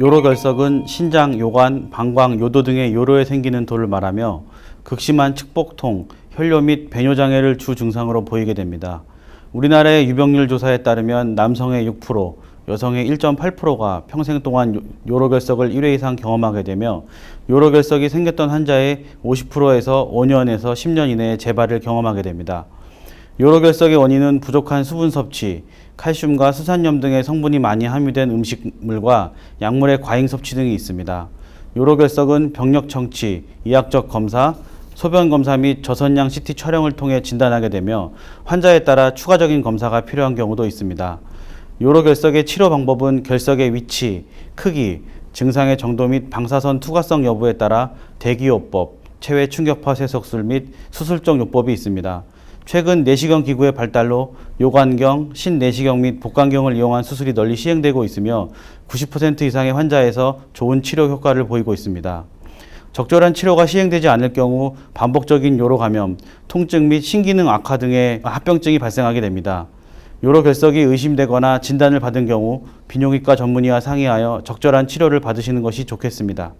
요로 결석은 신장, 요관, 방광, 요도 등의 요로에 생기는 돌을 말하며 극심한 측복통, 혈뇨 및 배뇨 장애를 주 증상으로 보이게 됩니다. 우리나라의 유병률 조사에 따르면 남성의 6%, 여성의 1.8%가 평생 동안 요- 요로결석을 1회 이상 경험하게 되며 요로결석이 생겼던 환자의 50%에서 5년에서 10년 이내에 재발을 경험하게 됩니다. 요로결석의 원인은 부족한 수분 섭취, 칼슘과 수산염 등의 성분이 많이 함유된 음식물과 약물의 과잉 섭취 등이 있습니다. 요로결석은 병력 청취, 의학적 검사, 소변 검사 및 저선양 CT 촬영을 통해 진단하게 되며 환자에 따라 추가적인 검사가 필요한 경우도 있습니다. 요로결석의 치료 방법은 결석의 위치, 크기, 증상의 정도 및 방사선 투과성 여부에 따라 대기요법, 체외 충격파 세석술 및 수술적 요법이 있습니다. 최근 내시경 기구의 발달로 요관경, 신내시경 및 복강경을 이용한 수술이 널리 시행되고 있으며 90% 이상의 환자에서 좋은 치료 효과를 보이고 있습니다. 적절한 치료가 시행되지 않을 경우 반복적인 요로 감염, 통증 및 신기능 악화 등의 합병증이 발생하게 됩니다. 요로 결석이 의심되거나 진단을 받은 경우 비뇨기과 전문의와 상의하여 적절한 치료를 받으시는 것이 좋겠습니다.